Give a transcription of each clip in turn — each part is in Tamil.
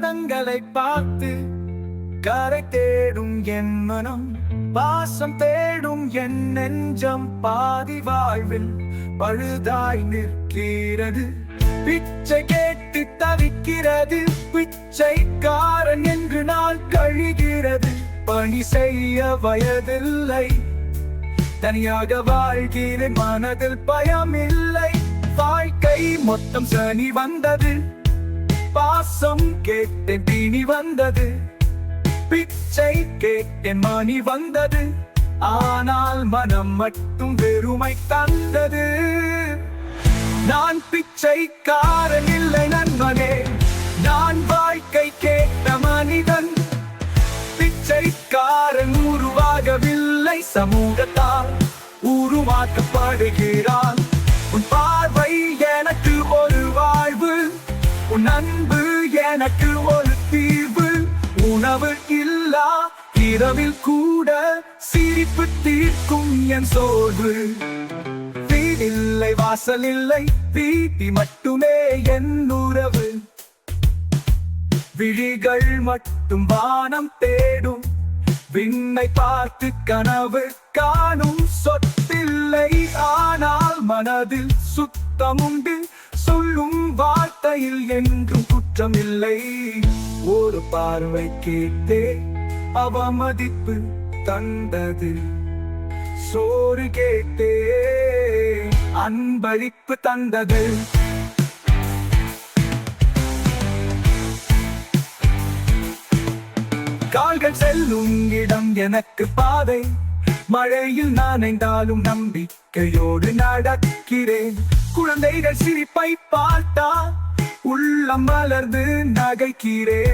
படங்களை பார்த்து கரை தேடும் என் மனம் பாசம் தேடும் என் நெஞ்சம் பாதி வாழ்வில் பழுதாய் நிற்கிறது. பிச்சை கேட்டு தவிக்கிறது பிச்சைக்காரன் என்று நாள் கழிகிறது. பணி செய்ய வயதில்லை தனியாக வாழ்கிறேன் மனதில் பயம் இல்லை வாழ்க்கை மொத்தம் சனி வந்தது. பாசம் கேட்டேன் தீனி வந்தது. பிச்சை கேட்டேன் மணி வந்தது. ஆனால் மனம் மட்டும் வெறுமை தந்தது. நான் பிச்சைக்காரன் இல்லை நண்பனே. நான் வாழ்க்கை கேட்ட மனிதன். பிச்சைக்காரன் உருவாகவில்லை சமூகத்தால். உருவாக்கப்படுகிறான். எனக்கு ஒரு தீர்வு. உணவு இல்லா இரவில் கூட சிரிப்பு தீர்க்கும் என் சோர்வு. வீடில்லை வாசல் இல்லை வீட்டி மட்டுமே என் உறவு. விழிகள் மட்டும் வானம் தேடும். விண்ணை பார்த்து கனவு காணும். சொத்தில்லை ஆனால் மனதில் சுத்தமுண்டு. சொல்லும் வாழ்க்கை உண்மையில் என்றும் குற்றமில்லை. ஒரு பார்வை கேட்டே அவமதிப்பு தந்தது. சோறு கேட்டே அன்பளிப்பு தந்தது. கால்கள் செல்லும் இடம் எனக்கு பாதை. மழையில் நனைந்தாலும் நம்பிக்கையோடு நடக்கிறேன். குழந்தைகள் சிரிப்பை பார்த்தா உள்ளம் மலர்ந்து நகைக்கிறே.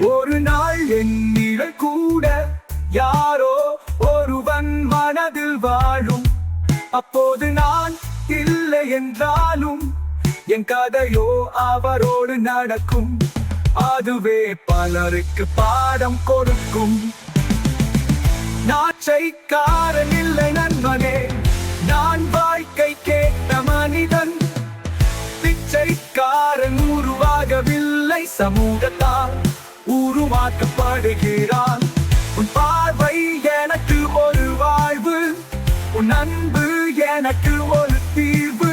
ஒரு நாள் என் கூட யாரோ ஒருவன் மனதில் வாழும். அப்போது நான் இல்லை என்றாலும் என் கதையோ அவரோடு நடக்கும். அதுவே பலருக்கு பாடம் கொடுக்கும். நாச்சைக்காரன் இல்லை நண்பனே. சமூகத்தால் உருவாக்கப்படுகிறான். உன் பார்வை எனக்கு ஒரு வாழ்வு உன் அன்பு எனக்கு ஒரு தீர்வு.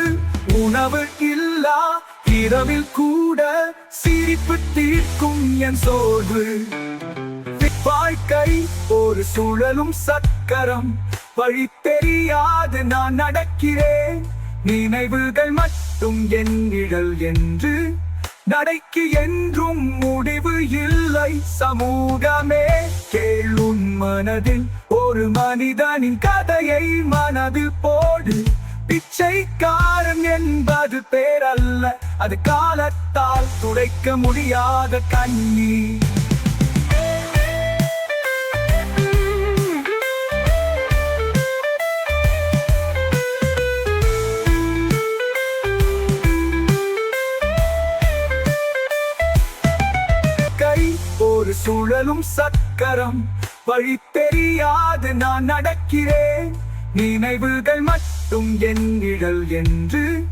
உணவு இல்லா இரவில் கூட சிரிப்பு தீர்க்கும் என் சோர்வு. வாழ்க்கை ஒரு சுழலும் சக்கரம் வழி தெரியாது நான் நடக்கிறேன். நினைவுகள் மட்டும் என் நிழல் என்று நடைக்கு என்றும் முடிவு இல்லை. சமூகமே கேளுன் மனதில் ஒரு மனிதனின் கதையை மனதில் போடு. பிச்சைக்காரன் என்பது பேரல்ல. அது காலத்தால் துடைக்க முடியாத கண்ணீர். சுழலும் சக்கரம். வழி தெரியாது நான் நடக்கிறேன். நினைவுகள் மட்டும் என் இடல் என்று.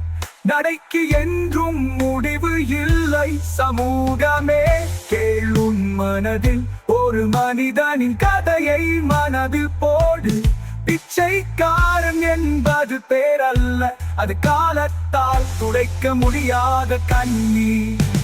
நடைக்கு என்றும் முடிவு இல்லை சமூகமே. கேளுன் மனதில் ஒரு மனிதனின் கதையை மனதில் போடு. பிச்சைக்காரன் என்பது பேரல்ல அது காலத்தால் துடைக்க முடியாத கண்ணீர்.